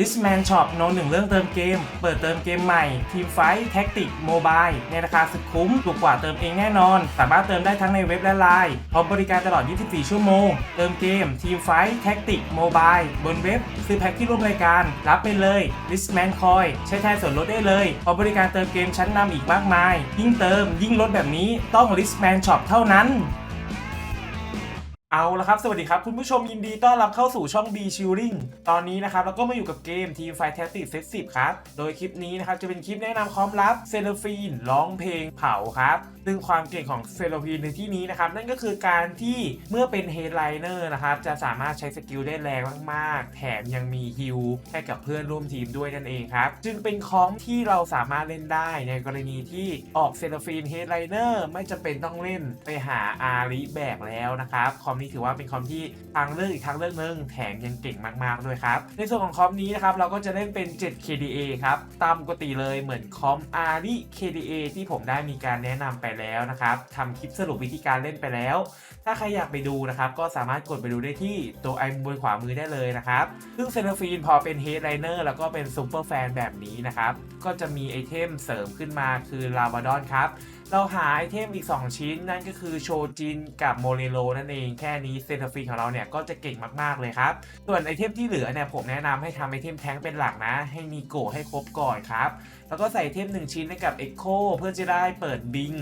l i s t m a n Shop โนหนึ่งเรื่องเติมเกม เปิดเติมเกมใหม่ ทีมไฟท์แท็กติกโมบายในราคาสุดคุ้ม ถูกกว่าเติมเองแน่นอน สามารถเติมได้ทั้งในเว็บและไลน์พร้อมบริการตลอด 24 ชั่วโมง เติมเกม ทีมไฟท์แท็กติกโมบายบนเว็บ ซื้อแพ็คที่ร่วมรายการ รับไปเลย l i s t m a n Coin ใช้แทนส่วนลดได้เลยพร้อมบริการเติมเกมชั้นนำอีกมากมาย ยิ่งเติมยิ่งลดแบบนี้ต้อง l i s t m a n Shop เท่านั้น เอาละครับ สวัสดีครับ คุณผู้ชมยินดีต้อนรับเข้าสู่ช่อง B Shielding ตอนนี้นะครับเราก็มาอยู่กับเกม Team Fight Tactics Set 10ครับ โดยคลิปนี้นะครับ จะเป็นคลิปแนะนำคอมลับเซเลฟีนร้องเพลงเผาครับ ซึ่งความเก่งของเซเลฟีนในที่นี้นะครับ นั่นก็คือการที่เมื่อเป็นเฮดไลเนอร์นะครับ จะสามารถใช้สกิลได้แรงมาก ๆ แถมยังมีฮิลให้กับเพื่อนร่วมทีมด้วยนั่นเองครับ จึงเป็นคอมที่เราสามารถเล่นได้ในกรณีที่ออกเซเลฟีนเฮดไลเนอร์ไม่จำเป็นต้องเล่นไปหาอาริแบกแล้วนะครับคอมนี้ถือว่าเป็นคอมที่ทางเลือกอีกทางเลือกหนึงแถมยังเก่งมากๆด้วยครับ ในส่วนของคอมนี้นะครับเราก็จะเล่นเป็น 7 KDA ครับ ตามปกติเลยเหมือนคอม ARI KDA ที่ผมได้มีการแนะนำไปแล้วนะครับทำคลิปสรุปวิธีการเล่นไปแล้ว ถ้าใครอยากไปดูนะครับก็สามารถกดไปดูได้ที่ตัวไอมุมบนขวามือได้เลยนะครับ ซึ่งเซนฟีนพอเป็นเฮดไลเนอร์แล้วก็เป็นซูเปอร์แฟนแบบนี้นะครับ ก็จะมีไอเทมเสริมขึ้นมาคือลาบาดอนครับ เราหาไอเทมอีก 2 ชิ้นนั่นก็คือโชจินกับโมเรโลนั่นเองแค่นี้เซนต์ฟีของเราเนี่ยก็จะเก่งมากๆเลยครับ ส่วนไอเทมที่เหลือเนี่ยผมแนะนำให้ทำไอเทมแท้งเป็นหลักนะ ให้มีโกให้ครบก่อนครับ แล้วก็ใส่เทม 1 ชิ้นให้กับ Echo เพื่อจะได้เปิดบิง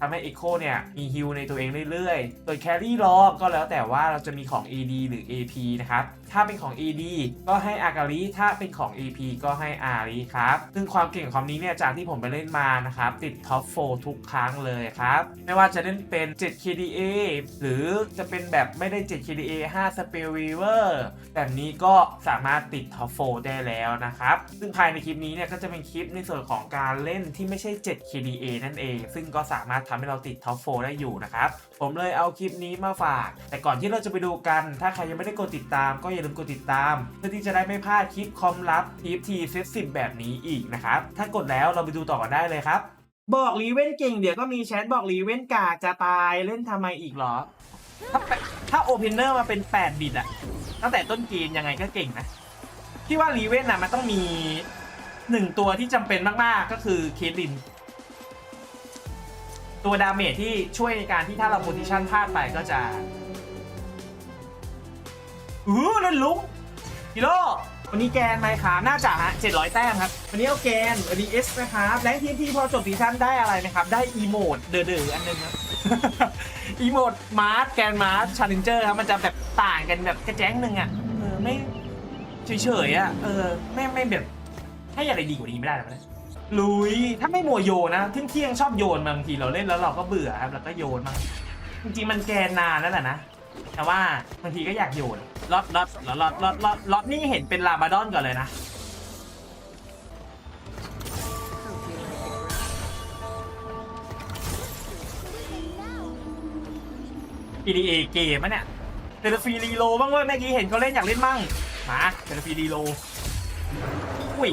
ทำให้ Echo เนี่ยมีฮิลในตัวเองเรื่อยๆส่วน Carry รอก็แล้วแต่ว่าเราจะมีของ AD หรือ AP นะครับ ถ้าเป็นของ AD ก็ให้อากาลิถ้าเป็นของ AP ก็ให้อาริครับ ซึ่งความเก่งของนี้เนี่ยจากที่ผมไปเล่นมานะครับติดท็อป4ทุกครั้งเลยครับ ไม่ว่าจะเล่นเป็น 7 KDA หรือจะเป็นแบบไม่ได้ 7 KDA 5 Spell Weaver แบบนี้ก็สามารถติดท็อป4ได้แล้วนะครับ ซึ่งภายในคลิปนี้เนี่ยก็จะเป็นคลิปในส่วนของการเล่นที่ไม่ใช่ 7 KDA นั่นเอง ซึ่งก็สามารถทำให้เราติดท็อป4ได้อยู่นะครับ ผมเลยเอาคลิปนี้มาฝาก แต่ก่อนที่เราจะไปดูกัน ถ้าใครยังไม่ได้กดติดตามก็อย่าลืมกดติดตาม เพื่อที่จะได้ไม่พลาดคลิปคอมลับทีฟทีเซตสิบแบบนี้อีกนะครับ ถ้ากดแล้วเราไปดูต่อกันได้เลยครับ บอกรีเวนเก่งเดี๋ยวก็มีแชทบอกรีเวนกากจะตายเล่นทำไมอีกเหรอ ถ้าถ้าโอเพนเนอร์มาเป็น 8 บิตอะตั้งแต่ต้นเกมยังไงก็เก่งนะที่ว่ารีเวนน่ะมันต้องมีหนึ่งตัวที่จำเป็นมากๆก็คือเคทลิน ตัวดาเมจที่ช่วยในการที่ถ้าเราโพซิชันพลาดไปก็จะ อู้นั่นลุงกิโลวันนี้แกนไหมครับน่าจะฮะ700 แต้มครับ วันนี้เอาแกนวันนี้เอสนะครับแรงทีมที่พอจบซีซั่นได้อะไรนะครับ ได้อีโมดเดือดๆอันหนึงครับอีโมดมาร์สแกนมาร์สชาเลนเจอร์ครับมันจะแบบต่างกันแบบกระแจ้งหนึ่งอะเออไม่เฉยๆอะเออไม่ไม่แบบให้อะไรดีกว่านี้ไม่ได้หรอเนี่ยลุยถ้าไม่มัวโยนนะทิ้งเที่ยงๆชอบโยนบางทีเราเล่นแล้วเราก็เบื่อครับแล้วก็โยนบ้างจริงๆมันแกนนานนั่นแหละนะ แต่ว่าบางทีก็อยากโยนล็อตล็อตล็อตล็อตล็อตล็อตล็อตนี่เห็นเป็นลาบาดอนก่อนเลยนะ PDA เกมอะเนี่ยเทเลฟีรีโลบ้างเว้ยเมื่อกี้เห็นเขาเล่นอยากเล่นมั่งมาเทเลฟีรีโลอุ้ย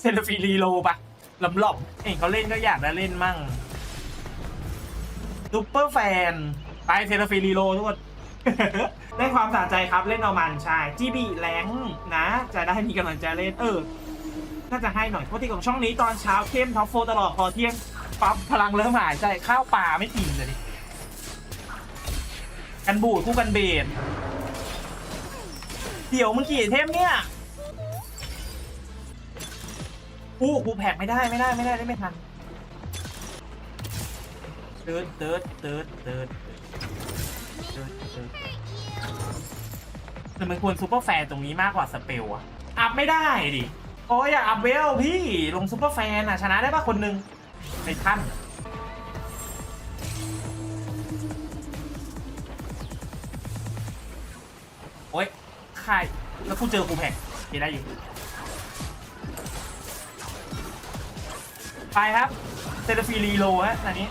เทเลฟีรีโลปะลำหลบเห็นเขาเล่นก็อยากจะเล่นมั่งซูเปอร์แฟนไปเทเลฟีรีโลทุกคน ได้ความสะใจครับเล่นเอามันใช่จีบีแรงนะ จะได้มีกำลังใจเล่นเออ น่าจะให้หน่อยปกติของช่องนี้ตอนเช้าเข้มท็อปโฟตลอดพอเที่ยงปั๊บพลังเริ่มหายใจข้าวปลาไม่กินเลยดิกันบูดคู่กันเบนเดี๋ยวมึงกี่เทมเนี่ยอู้กูแผกไม่ได้ไม่ได้ไม่ได้ได้ไม่ทันเติร์ดเติร์ดเติร์ดเติร์ด แต่มันควรซูเปอร์แฟนตรงนี้มากกว่าสเปลอะอัพไม่ได้ดิโอ้ยอยากอัพเวลพี่ลงซูเปอร์แฟนอะชนะได้ป่ะคนหนึ่งในท่านโอ๊ยใครแล้วกูเจอกูแพ็กเห็นได้อยู่ ไปครับเซลฟีรีโลฮะอันนี้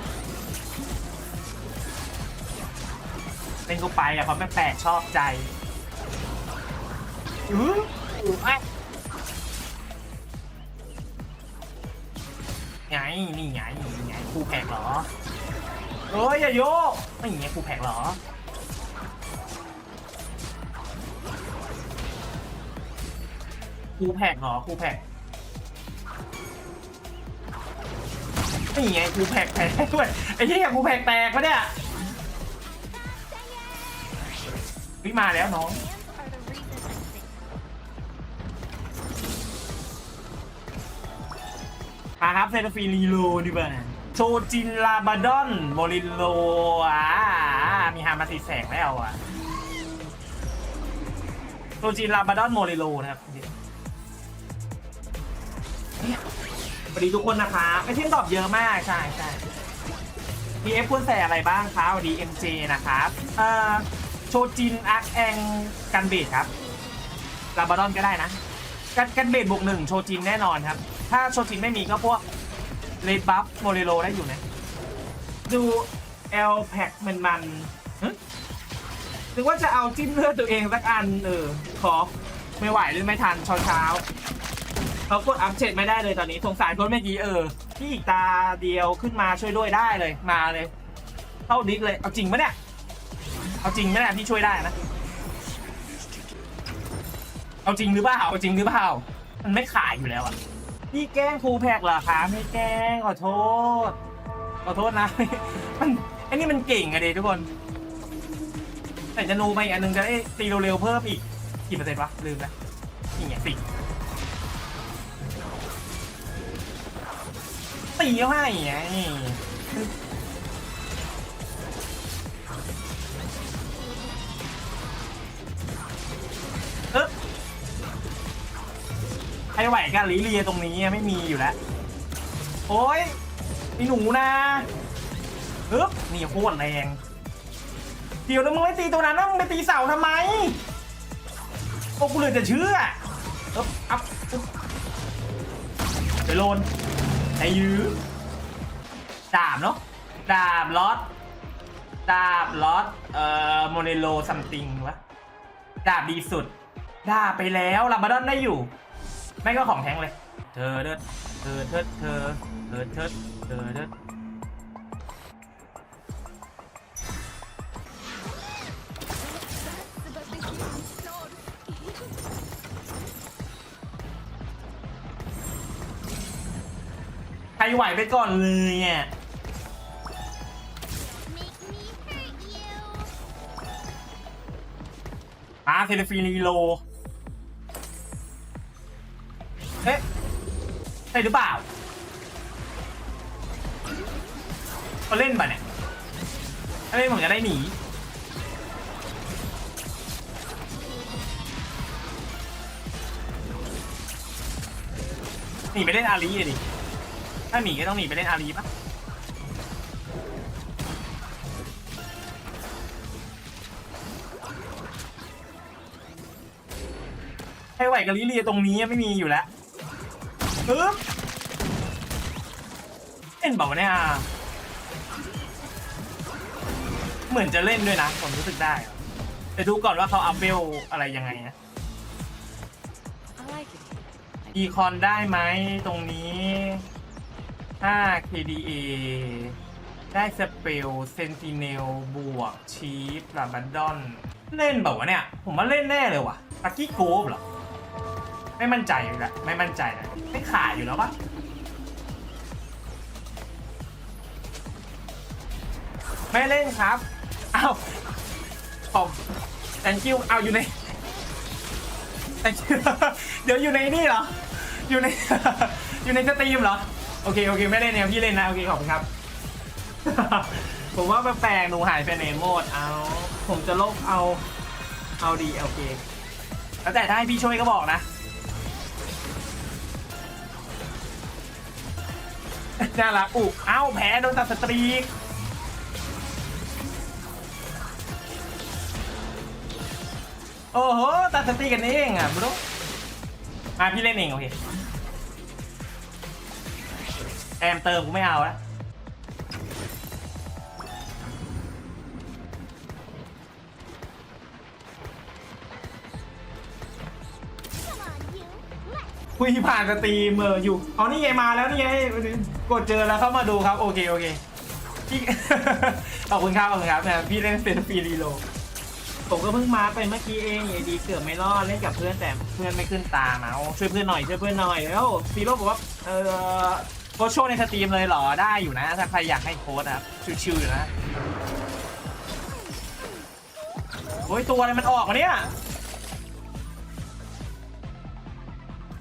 เล่นกูไปอะเพราะแม่แปลกชอบใจอืออไอ้ไงนี่ไงนี่ไงครูแพ็กเหรอเอ้ยอย่าโยกไม่ไงครูแพ็กเหรอครูแพกเหรอครูแพกนี่ไงครูแพกแตกด้วยไอ้ที่ครูแพกแตกปะเนี่ย วิมาแล้วน้องมาครับเซนฟีรีโลดีกว่าโชจินลาบาดอนโมริโลอ่ามีฮามาสีแสงแล้วอะโชจินลาบาดอนโมริโลนะครับสวัสดีทุกคนนะครับไอเทมตอบเยอะมากใช่ใช่ PF ควรใส่อะไรบ้างครับสวัสดี MJ นะครับเอ่อ โชจินอาร์คแองกันเบดครับลาบาดอนก็ได้นะกันกันเบดบวกหนึ่งโชจินแน่นอนครับ ถ้าโชจินไม่มีก็พวกเลดบัฟโมเรโลได้อยู่นะ ดูเอลแพ็กมันมันหึนึกว่าจะเอาจิ้มเลือดตัวเองสักอันเออขอไม่ไหวหรือไม่ทันเช้าเช้าๆเขากดอัพเฉดไม่ได้เลยตอนนี้สงสารคนเมื่อกี้เออพี่อีกตาเดียวขึ้นมาช่วยด้วยได้เลยมาเลยเข้าดิกเลยเอาจริงปะเนี่ย เอาจริงไหมเนี่ยพี่ช่วยได้นะ เอาจริงหรือเปล่าเอาจริงหรือเปล่า มันไม่ขายอยู่แล้วอะพี่แกล้งครูแพกเหรอคะไม่แกล้งขอโทษ ขอโทษนะ มันไอ้นี่มันเก่งอะเดทุกคน แต่จะนูไปอีกอันหนึงจะได้ตีเร็วๆเพิ่มอีกกี่เปอร์เซ็นต์วะลืมแล้วนี่ไงสิตีเขาให้ไง อใครไหวกันลิเลียตรงนี้ไม่มีอยู่แล้ว โอ้ยมีหนูนะฮึบนี่โคตรแรงเดี๋ยวแล้วมึงไม่ตีตัวนั้นนะมึงไปตีเสาทำไมโอ้กูเลยจะเชื่ออึ๊บอัพอึ๊บไปโลนไอ้ยื้อดาบเนาะดาบล็อตดาบล็อตเอ่อโมเนโลซัมติงวะดาบดีสุด ดาบไปแล้วลาบาดอนได้อยู่ ไม่ก็ของแท้งเลย เธอเดิดเธอเธอเธอเธอเธอเธอเดิดใครไหวไปก่อนเลยอะอาเทเลฟีนีโล เอ๊ะใช่หรือเปล่าเขาเล่นป่ะเนี่ยถ้าเล่นผมจะได้หนีหนีไปเล่นอารีเลยดิถ้าหนีก็ต้องหนีไปเล่นอารีปะให้ไหวกับลิเลียตรงนี้ไม่มีอยู่แล้ว ปึ๊บเล่นเปล่าเนี่ยเหมือนจะเล่นด้วยนะ ผมรู้สึกได้อะแต่ดูก่อนว่าเขาอัพเวลอะไรยังไงนะ อีคอนได้ไหมตรงนี้ 5 KDA ได้สเปลเซนติเนลบวกชีฟลาบันดอน เล่นแบบว่าเนี่ย ผมว่าเล่นแน่เลยว่ะ ตักกี้โกฟเหรอ ไม่มั่นใจอยู่แล้วไม่มั่นใจนะไม่ขายอยู่แล้วปะไม่เล่นครับอ้าวขอบ thank you เอาอยู่ใน thank you เดี๋ยวอยู่ในนี่เหรอ อยู่ในอยู่ในสตรีมเหรอ โอเคโอเคไม่เล่นเนี่ยพี่เล่นนะโอเคขอบคุณครับ ผมว่าแปลกหนูหายไปในโหมดเอา ผมจะลบเอาเอาดีโอเคแล้วแต่ถ้าให้พี่ช่วยก็บอกนะ น่ารักอุเอ้าแพ้โดนตัดสตรีกโอ้โห ตัดสตรีกกันเองอะบรูอะพี่เล่นเองโอเค แอมเติมกูไม่เอาแล้วคุยผ่านสตรีมเอออยู่อ๋อนี่ไงมาแล้วนี่ไง กดเจอแล้วเข้ามาดูครับโอเคโอเคพี่ ขอบคุณครับขอบคุณครับนี่ยพี่เล่นเซนฟีรีโลผมก็เพิ่งมาไปเมื่อกี้เองไอ้ดีเกือบไม่รอดเล่นกับเพื่อนแต่เพื่อนไม่ขึ้นตามเอาช่วยเพื่อนหน่อยช่วยเพื่อนหน่อยแล้วซีโร่บอกว่าเออโค้ชโชว์ในสตรีมเลยเหรอได้อยู่นะ ถ้าใครอยากให้โค้ดนะครับชิวๆอยู่นะโอ้ยตัวอะไรมันออกมาเนี่ย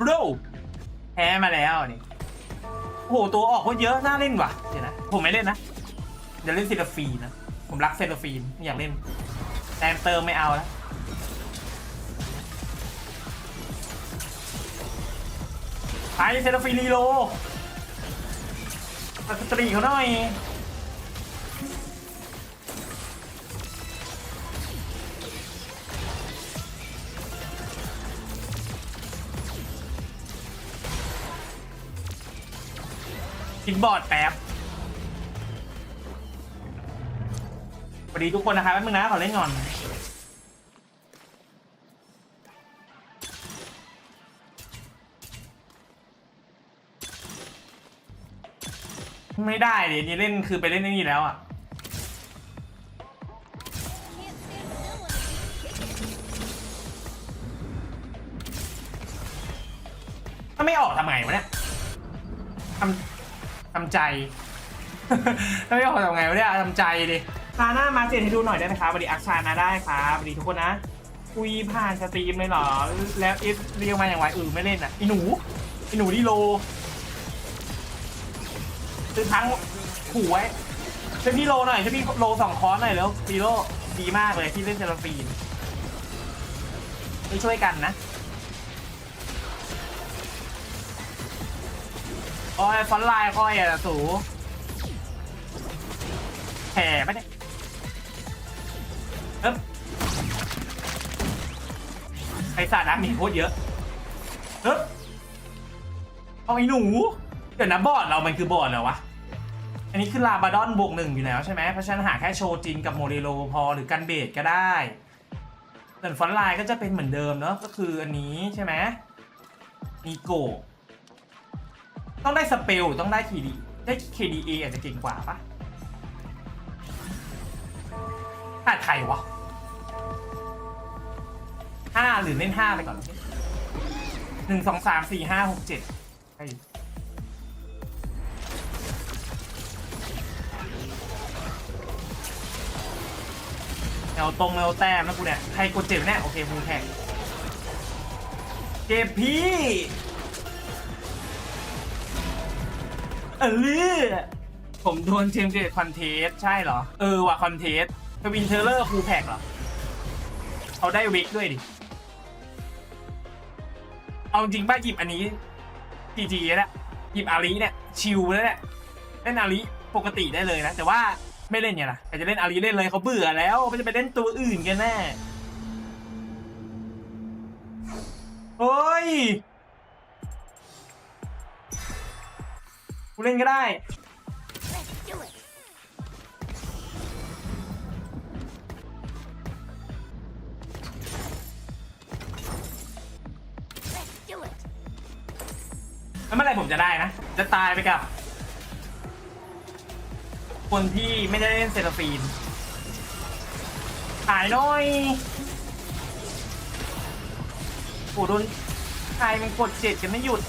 บรูแพ้มาแล้วนี่ โอ้โหตัวออกก็เยอะน่าเล่นว่ะเดี๋ยวนะผมไม่เล่นนะเดี๋ยวเล่นเซลฟีนะผมรักเซลฟีนไม่อยากเล่นแต้มเติมไม่เอาแล้วไปเซราฟีรีโลตัดสตรีเขาหน่อย กินบอร์ดแป๊บสวัสดีทุกคนนะครับแป๊บนึงนะขอเล่นก่อนไม่ได้เดินี่เล่นคือไปเล่นนี่แล้วอะถ้าไม่ออกทำไงวะเนี่ยทำ ทำใจ ถ้าไม่ออกทำไงวะเนี่ยทำใจดิพาหน้ามาเจนให้ดูหน่อยได้ไหมครับสวัสดีอักชานะได้ครับสวัสดีทุกคนนะ คุยผ่านสตรีมเลยเหรอ แล้วเอสเรียกมาอย่างไรเออไม่เล่นอะไอหนูไอหนูที่โลคือทั้งขู่ไว้ช่วยพี่โลหน่อยช่วยพี่โลสองคอนหน่อยแล้วซีโร่ดีมากเลยที่เล่นเซราฟีนไม่ช่วยกันนะ โอ้ยฟอนไลน์ค่อยอะสูแผ่ปะเนี่ยเอ๊บไอสัตว์นะมีโคตรเยอะเอ๊บเอาไอหนู เดี๋ยวนะบอร์ดเรามันคือบอร์ดเหรอวะ อันนี้คือลาบาดอนบวกหนึ่งอยู่แล้วใช่ไหมเพราะฉะนั้นหาแค่โชจินกับโมเดโลพอหรือกันเบดก็ได้ส่วนฟอนไลน์ก็จะเป็นเหมือนเดิมเนาะก็คืออันนี้ใช่ไหมมีโกะ ต้องได้สเปลต้องได้ KD ได้ KDA อาจจะเก่งกว่าปะถ้าใครวะห้าหรือเล่นห้าไปก่อนหนึ่งสองสามสี่ห้าหกเจ็ดใช่แนวตรงแนวแต้มนะกูเนี่ย ใครกดเจ็บแน่โอเคมูแข่งเก็บพี่ เออผมโดนเชมเกตคอนเทสใช่เหรอ เออว่ะคอนเทสทวินเทเลอร์ฟูแพกเหรอเขาได้วิกด้วยดิ เอาจริงป้าหยิบอันนี้จีจีแล้วหยิบอารีเนี่ย ชิลแล้วแหละเล่นอารีปกติได้เลยนะ แต่ว่าไม่เล่นไงล่ะใครจะเล่นอารีเล่นเลยเขาเบื่อแล้วเขาจะไปเล่นตัวอื่นกันแน่เฮ้ย กูเล่นก็ได้ แล้วเมื่อไหรผมจะได้นะ จะตายไปกับ คนที่ไม่ได้เล่นเซราฟีนหายหน้อยโอ้โดนใครมันกดเจ็ดกันไม่หยุด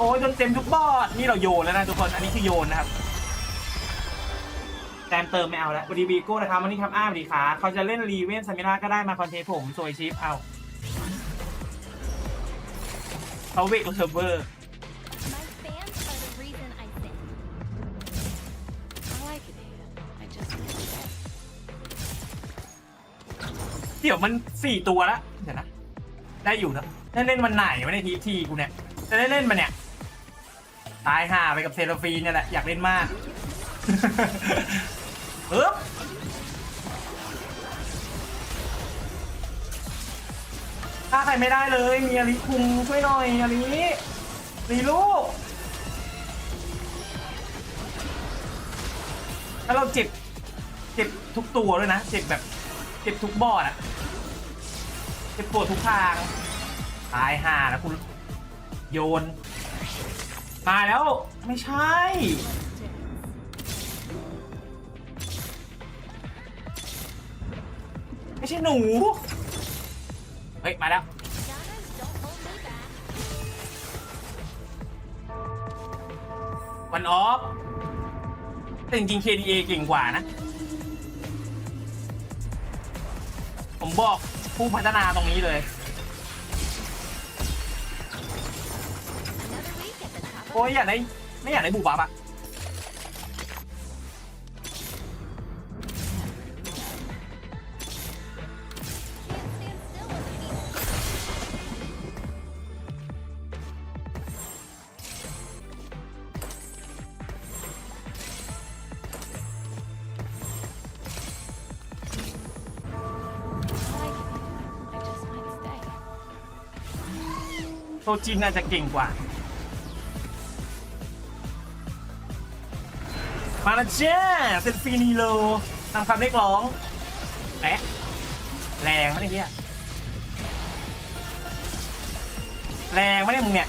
โอ้ยโดนเต็มทุกบอร์ดนี่เราโยนแล้วนะทุกคน อันนี้คือโยนนะครับแต้มเติมไม่เอาแล้วสวัสดีบีโก้นะครับวันนี้ครับอ้าสวัสดีครับเขาจะเล่นรีเวนซามิราก็ได้มาคอนเทนต์ผมโซยชิปเอาเขาเวกเซิร์ฟเวอร์ My fans are the reason I sing. I like it, Ada. I just need to say. เดี๋ยวมันสี่ตัวแล้วเดี๋ยวนะ ได้อยู่นะได้เล่นวันไหนวันในทีทีกูเนี่ย จะได้เล่นมาเนี่ย ตายห่าไปกับเซราฟีนเนี่ยแหละ อยากเล่นมากเออถ้าใครไม่ได้เลย มีอาริคุงช่วยหน่อยอาริรีลูก ถ้าเราเจ็บ เจ็บทุกตัวด้วยนะ เจ็บแบบ เจ็บทุกบอร์ดอะเจ็บปวดทุกทาง ตายห่าแล้วคุณ โยน ตายแล้วไม่ใช่ ไม่ใช่หนู เฮ้ย มาแล้ว วันออฟแต่จริงๆ KDA เก่งกว่านะ ผมบอกผู้พัฒนาตรงนี้เลย โอ้ยอยากได้ไม่อยากได้บูบับอะ Can't stand still with me. ไ I just might stay. โซจินน่าจะเก่งกว่า มาแล้วเจ้าเซนฟีนีโลตามคำเรียกร้องแปะแรงไหมเนี่ยแรงไหมเนี่ยมึงเนี่ย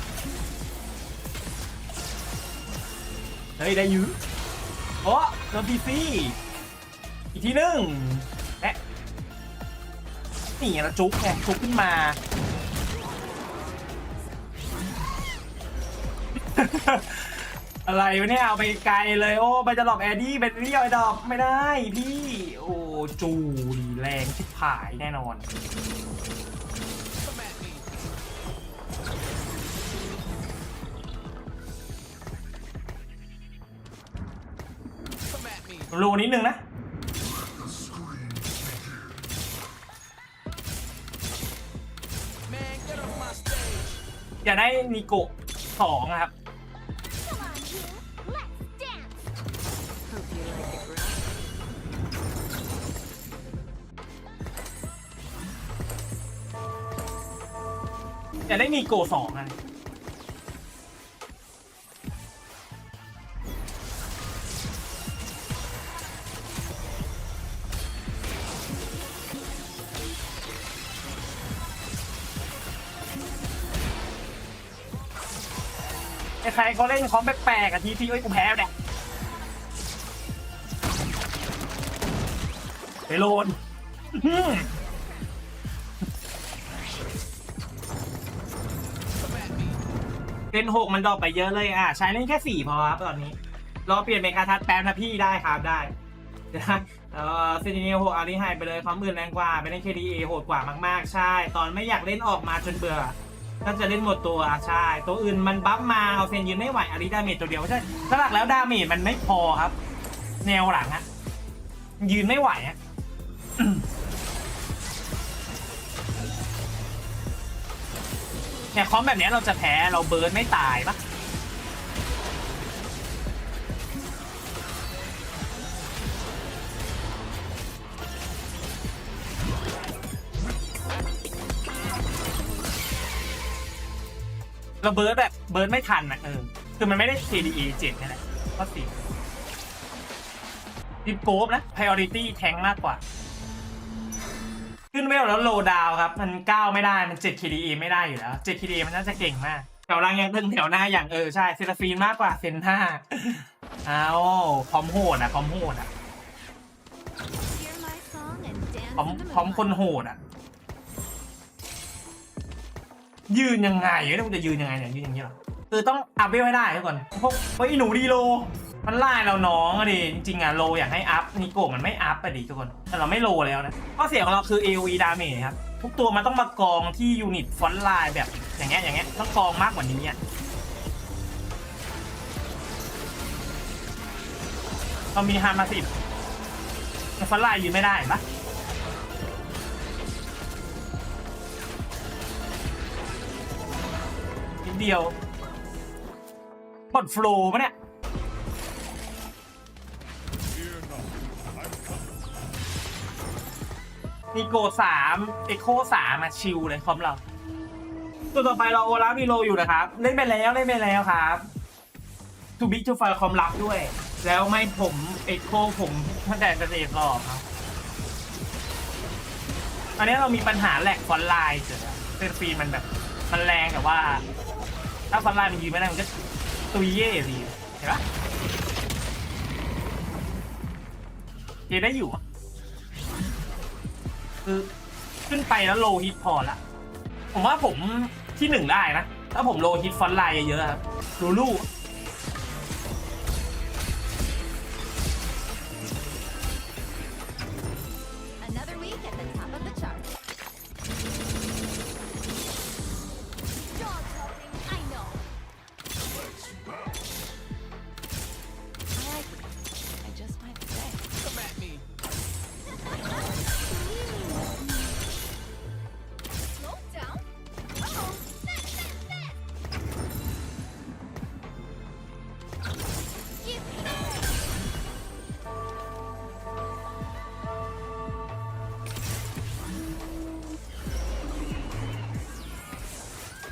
เฮ้ยได้ยื้อโอ้โดนพีซีอีกทีหนึ่งแปะนี่เราจุกไงจุกขึ้นมา อะไรวะเนี่ยเอาไปไกลเลยโอ้ไปจะหลอกแอดดี้เป็นนี่เอาไอ้ดอกไม่ได้พี่ โอ้จูดีแรงชิบหายแน่นอนรูนิดนึงนะอย่าได้นิโกะสองอะครับ อยากได้นิโกสองอะใครเขาเล่นของแปลกๆอะทีทีเอ้ยกูแพ้เนี่ยไปโลน เล่นหกมันดรอปไปเยอะเลยอะใช้เล่นแค่สี่พอครับตอนนี้ รอเปลี่ยนเมกาทัดแป๊บนะพี่ได้ครับได้เออเซนิเนียหกอาริไฮไปเลยความอื่นแรงกว่าไปเล่น KDA โหดกว่ามากๆ ใช่ ตอนไม่อยากเล่นออกมาจนเบื่อถ้าจะเล่นหมดตัวใช่ ตัวอื่นมันบัฟมาเอาเซนยืนไม่ไหวอาริดาเมจตัวเดียวใช่ถ้าหลักแล้วดาเมจมันไม่พอครับ แนวหลังอะยืนไม่ไหวอะ เนี่ยคอมแบบนี้เราจะแพ้เราเบิร์นไม่ตายปะเราเบิร์นแบบเบิร์นไม่ทันอะเออคือมันไม่ได้ KDA 7นี่แหละข้อสี่ดิปโกฟนะ priority แทงมากกว่า ขึ้นเวลแล้วโลดาวครับ มันก้าวไม่ได้มัน7 KDA ไม่ได้อยู่แล้ว7 KDA มันน่าจะเก่งมากแถวล่างยังตึงแถวหน้าอย่างเออใช่เซราฟีนมากกว่าเซนห้าเอาคอมโหดอะคอมโหดอะ Hear my song and dance คอม in the คอมคนโหดอะ ยืนยังไงเอ้ยมันจะยืนยังไงเนี่ยยืนอย่างนี้หรอ คือต้องอัพเวลให้ได้ทุกคนพวกพวกอีหนูดีโล มันไล่เราน้องอะดิจริงๆอะโลอยากให้อัพนิโกะมันไม่อัพอะดิทุกคน แต่เราไม่โลแล้วนะข้อเสียของเราคือ AOE ดาเมจครับทุกตัวมันต้องมากองที่ยูนิตฟอนต์ไลน์แบบอย่างเงี้ยอย่างเงี้ยต้องกองมากกว่านี้อะเรามีฮามาสิบฟอนต์ไลน์ยืนไม่ได้ปะนิดเดียว หมดฟลว์ปะเนี่ยมีโกสามเอโคสามมาชิลเลยคอมเราตัวต่อไปเราโอลามีโลอยู่นะครับ เล่นไปแล้วเล่นไปแล้วครับทูบิ๊กทูไฟคอมลับด้วย แล้วไม่ผมเอโคผมตั้งแต่สเตจรอบครับอันนี้เรามีปัญหาแหลกฟอนไลน์เกิดอะเซนฟีมันแบบมันแรงแต่ว่า ถ้าฟอนไลน์มันยืนไม่ได้มันก็ ตุยเย่สิเห็นปะเจได้อยู่อะคือขึ้นไปแล้วโลฮิตพอละ ผมว่าผมที่หนึ่งได้นะ ถ้าผมโลฮิตฟอนไลน์เยอะๆครับ ลูลู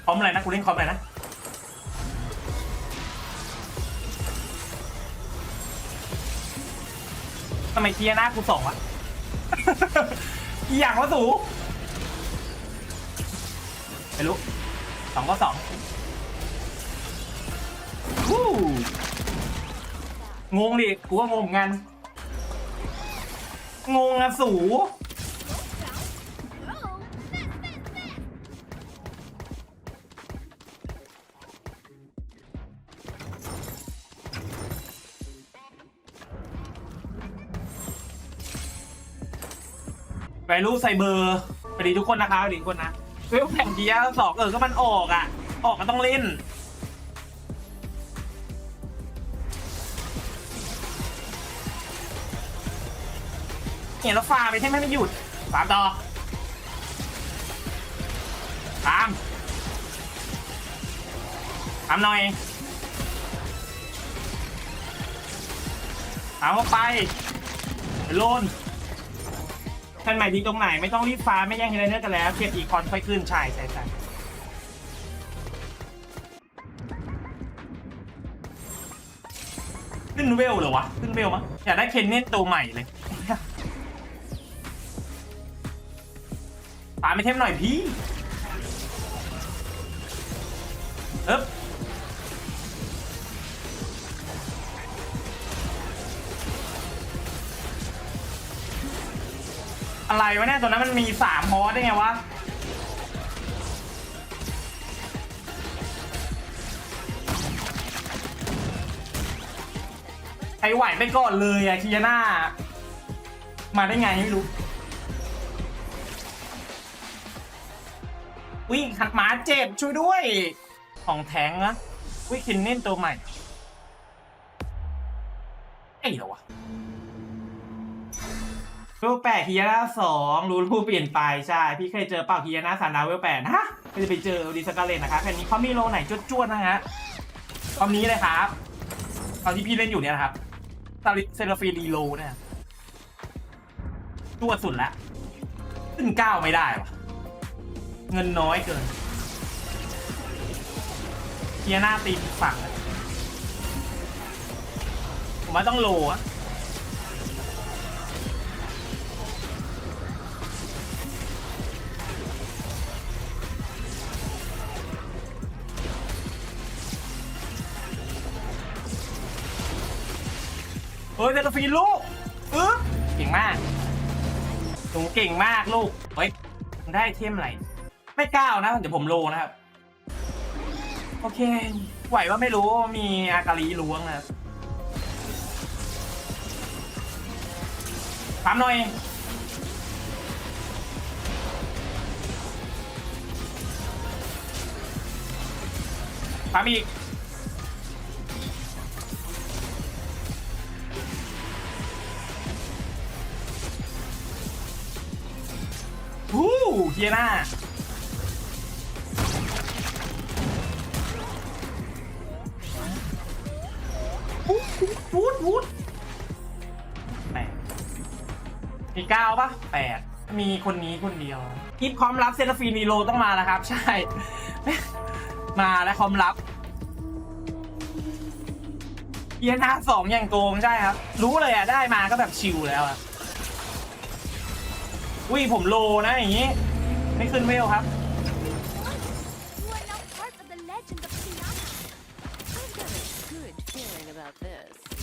อมอะไรนะกูเล่นคอมอะไรนะทำไมเทียหน้ากูสองวะ อีอย่างวะสูไม่รู้สองก็สองฮู้งงดิ กูก็งงเหมือนกัน งงอะสู ไปรู้ไซเบอร์สวัสดีทุกคนนะครับสวัสดีทุกคนนะเวลแข่งเดียร์สองเออก็มันออกอะ ออกมันต้องเล่น เห็นแล้วฟาไปใช่ไหมไม่หยุดฟามต่อฟามฟามหน่อยฟามเข้าไปโลน ท่านหมายถึงตรงไหนไม่ต้องรีบฟ้าไม่แย่งเฮเลเนอร์กันแล้วเก็บอีคอนค่อยขึ้นใช่ใช่ใช่ขึ้นเวลเหรอวะ ขึ้นเวลมั้งอยากได้เคนเนตตัวใหม่เลยปาไม่เทมหน่อยพี่เอ๊บ อะไรวะเนี่ยตัวนั้นมันมีสามฮอสได้ไงวะไอไหวไปก่อนเลยอะคียาน่ามาได้ไงไม่รู้วิ่งขัดหมาเจ็บช่วยด้วย ของแทงนะวิคินเน่นตัวใหม่ไอ้เหรอวะ เวลแปดคียน่าสองรู้ผู้เปลี่ยนไปใช่ พี่เคยเจอเปล่าคียน่าสามดาวเวลแปดฮะไม่ได้ไปเจอดิสกาเลนนะคะแผ่นนี้เขามีโลไหนจวดๆนะฮะตอนนี้เลยครับ ตอนที่พี่เล่นอยู่เนี่ยนะครับซาลิเซราฟีรีโลเนี่ยตัวสุดละขึ้นเก้าไม่ได้วะเงินน้อยเกินเทียนาตีฝั่งผมว่าต้องโลอะ เฮ้ยเซราฟีนลูกอึ๊บเก่งมากหนูเก่งมากลูก เฮ้ยได้เทียมอะไร ไม่ก้าวนะ เดี๋ยวผมโลนะครับ โอเค ไหวว่าไม่รู้ มีอากาลีล้วงนะครับตามหน่อยตามอีก เฮียน่าวูดวูดวูดแปดมีเก้าปะแปดมีคนนี้คนเดียวคลิปความลับเซราฟีนีโรต้องมาแล้วครับ ใช่ มาแล้วความลับเยนาสองอย่างโกงใช่ครับ รู้เลยอะ ได้มาก็แบบชิลแล้วอะอุ้ยผมโลนะอย่างงี้ ไม่ขึ้นเวลครับ You are now part of the legend of Tiana. I've got a good feeling about this.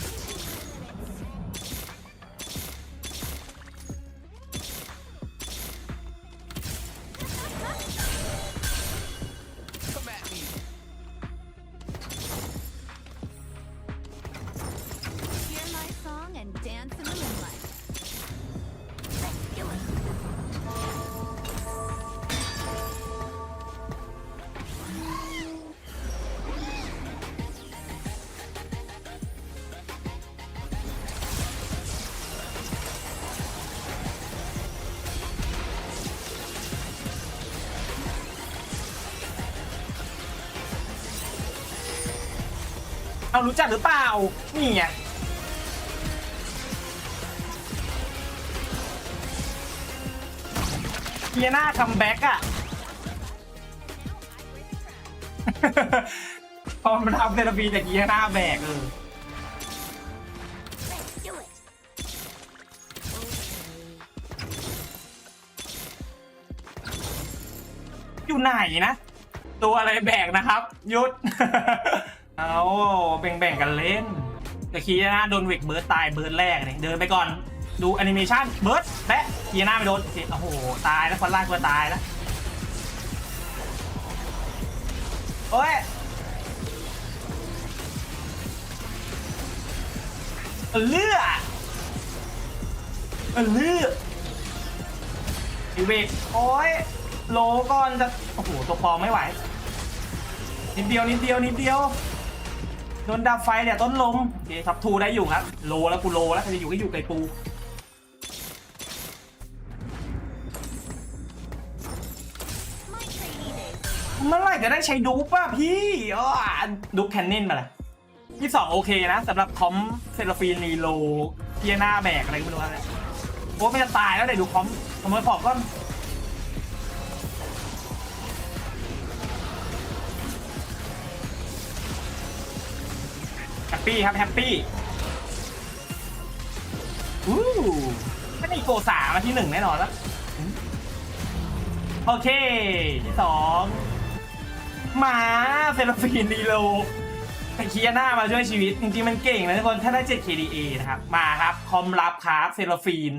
เอารู้จักหรือเปล่า นี่ไงเฮียนาคัมแบ็กอะพอมันทำเซราฟีจากเฮียนาแบกเอออยู่ไหนนะ ตัวอะไรแบกนะครับ ยุด เอาแบ่งๆกันเล่นแต่คีนาโดนเวกเบิร์ดตายเบิร์ดแรกเนี่ยเดินไปก่อนดูแอนิเมชันเบิร์ดแปะคีนาไม่โดนโอ้โหตายแล้วคนล่างก็ตายแล้วโอ้ยเลือดเลือดอีเวกโอ้ยโลก่อนจะโอ้โหตัวปอมไม่ไหวนิดเดียวนิดเดียวนิดเดียว โดนดับไฟเนี่ยต้นลมโอเคทับทูได้อยู่ครับ โลแล้วกูโลแล้วใครจะอยู่ก็อยู่ไกลปูเมื่อไหร่จะได้ใช้ดูป่ะพี่ออดูแคนเนนมาละที่สองโอเคนะสำหรับคอมเซราฟีนีโลเทียนาแบกอะไรก็ไม่รู้อะไรโอ้ไม่จะตายแล้วเลยดูคอมขโมยขอบก่อนแปปี้ครับแฮปปี้อู้ถ้ามีโกสามาที่หนึ่งแน่นอนแล้ว โอเค ที่สองมาเซราฟีนดีโลแต่เคียนามาช่วยชีวิต จริงๆมันเก่งนะทุกคน ถ้าได้7 KDA นะครับ มาครับ คอมรับครับเซราฟีน